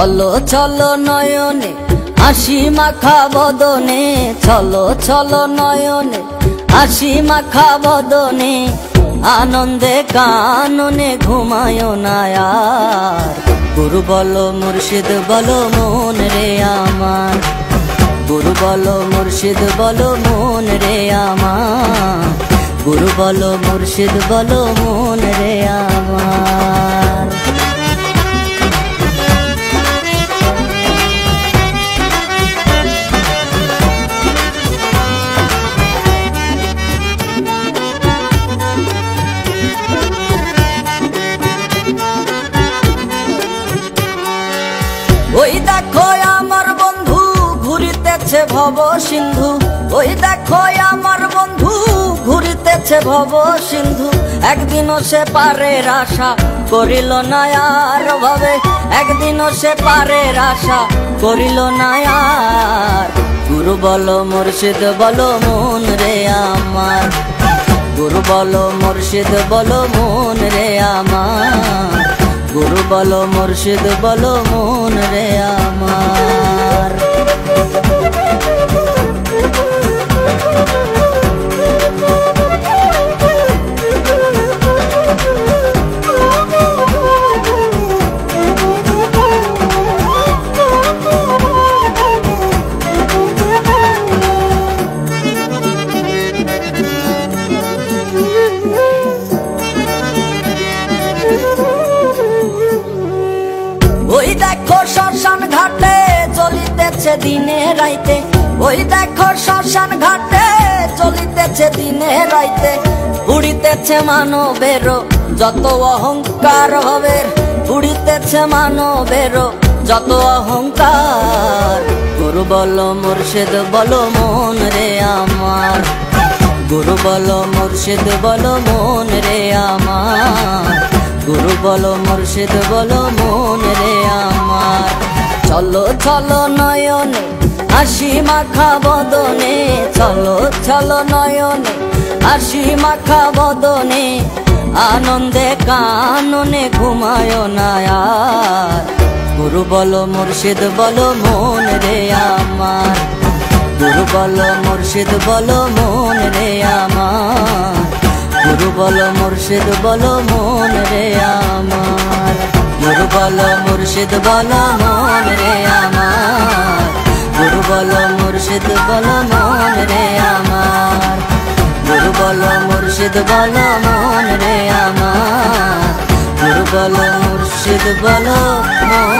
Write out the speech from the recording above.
চলো চলো নয়নে, হাসি মাখা বদনে। চলো চলো নয়নে, হাসি মাখা বদনে। আনন্দে কাননে ঘুমায় না আর। গুরু বলো, মুর্শিদ বলো, মন রে আমার। গুরু বলো, মুর্শিদ বলো, মন রে আমার। গুরু বলো, মুর্শিদ বলো, মন রে আমার। ওই দেখো আমার বন্ধু ঘুরিতেছে ভব সিন্ধু। ওই দেখো আমার বন্ধু ঘুরিতেছে ভব সিন্ধু। একদিনও সে পারে আশা করিল না আর ভাবে। একদিনও সে পারে আশা করিল না আর। গুরু বলো মুর্শিদ বলো মন রে আমার। গুরু বলো মুর্শিদ বলো মন রে আমার। বলো মুর্শিদ বলো মন রে আমার। শ্মশান ঘাটে চলিতেছে দিনে রাইতে। ওই দেখো শ্মশান ঘাটে চলিতেছে দিনে রাইতে। উড়িতেছে মানবের যত অহংকার হবে, উড়িতেছে মানবের যত অহংকার। গুরু বলো মুর্শিদ বলো মন রে আমার। গুরু বলো মুর্শিদ বলো মন রে আমার। গুরু বলো মুর্শিদ বলো মন রে আমার। চলো নয়নে, হাসি মাখা বদনে। চলো চলো নয়নে, হাসি মাখা বদনে। আনন্দে কাননে ঘুমায় না আর গুরু বলো, মুর্শিদ বলো, মন রে আমার। গুরু বলো, মুর্শিদ বলো, মন রে আমার। গুরু বলো, মুর্শিদ বলো, মন রে আমার। গুরু বলো মুর্শিদ বলো মন রে আমার। গুরু বলো মুর্শিদ বলো মন রে আমার। গুরু বলো মুর্শিদ বলো মন রে আমার। গুরু বলো মুর্শিদ বলো মন